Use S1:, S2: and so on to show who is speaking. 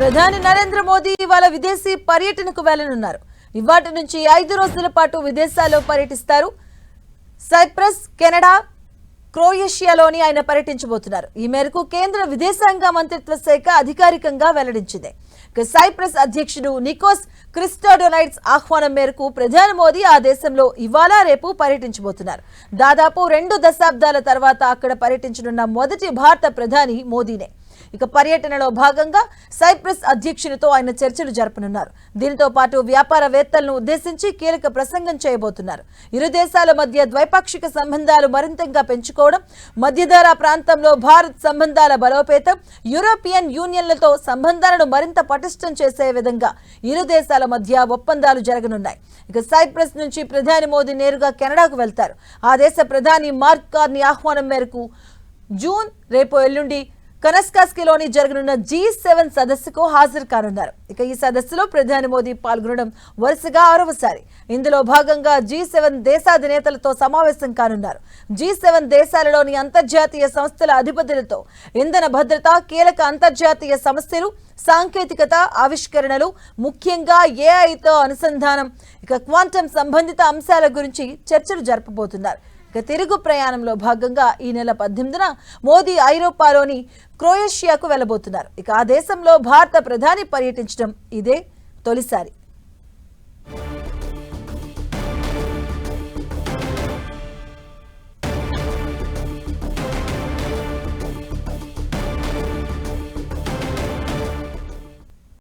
S1: ప్రధాని నరేంద్ర మోదీ ఇవాళ విదేశీ పర్యటనకు వెళ్ళనున్నారు ఇవాటి నుంచి ఐదు రోజుల పాటు విదేశాల్లో పర్యటిస్తారు. సైప్రస్ కెనడా క్రోయేషియాలోని ఆయన పర్యటించబోతున్నారు. ఈ మేరకు కేంద్ర విదేశాంగ మంత్రిత్వ శాఖ అధికారికంగా వెల్లడించింది. సైప్రస్ అధ్యక్షుడు నికోస్ క్రిస్టోడోనైట్స్ ఆహ్వానం మేరకు ప్రధాని మోదీ ఆ దేశంలో ఇవాళ రేపు పర్యటించబోతున్నారు. దాదాపు రెండు దశాబ్దాల తర్వాత అక్కడ పర్యటించనున్న మొదటి భారత ప్రధాని మోదీనే. ఇక పర్యటనలో భాగంగా సైప్రస్ అధ్యక్షునితో ఆయన చర్చలు జరపనున్నారు. దీనితో పాటు వ్యాపారవేత్తలను ఉద్దేశించి కీలక ప్రసంగం చేయబోతున్నారు. ఇరు దేశాల మధ్య ద్వైపాక్షిక సంబంధాలు మరింతగా పెంచుకోవడం మధ్యధరా ప్రాంతంలో భారత్ సంబంధాల బలోపేతం యూరోపియన్ యూనియన్లతో సంబంధాలను మరింత పటిష్టం చేసే విధంగా ఇరు దేశాల మధ్య ఒప్పందాలు జరగనున్నాయి. ఇక సైప్రస్ నుంచి ప్రధాని మోదీ నేరుగా కెనడాకు వెళ్తారు. ఆ దేశ ప్రధాని మార్క్ కార్ని ఆహ్వానం మేరకు జూన్ రేపు ఎల్లుండి కనస్కాస్కిలోని జరగనున్న జీ సెవెన్ సదస్సుకు హాజరు కానున్నారు. ఇక ఈ సదస్సులో ప్రధాని మోదీ పాల్గొనడం వరుసగా ఆరవసారి. ఇందులో భాగంగా జీ సెవెన్ దేశాధినేతలతో సమావేశం కానున్నారు. జీ సెవెన్ దేశాలలోని అంతర్జాతీయ సంస్థల అధిపతులతో ఇంధన భద్రత కీలక అంతర్జాతీయ సమస్యలు సాంకేతికత ఆవిష్కరణలు ముఖ్యంగా ఏఐతో అనుసంధానం ఇక క్వాంటమ్ సంబంధిత అంశాల గురించి చర్చలు జరపబోతున్నారు. ఇక తిరుగు ప్రయాణంలో భాగంగా ఈ నెల పద్దెనిమిదిన మోదీ ఐరోపాలోని క్రొయేషియాకు వెళ్ళబోతున్నారు ఇక ఆ దేశంలో భారత ప్రధాని పర్యటించడం ఇదే తొలిసారి.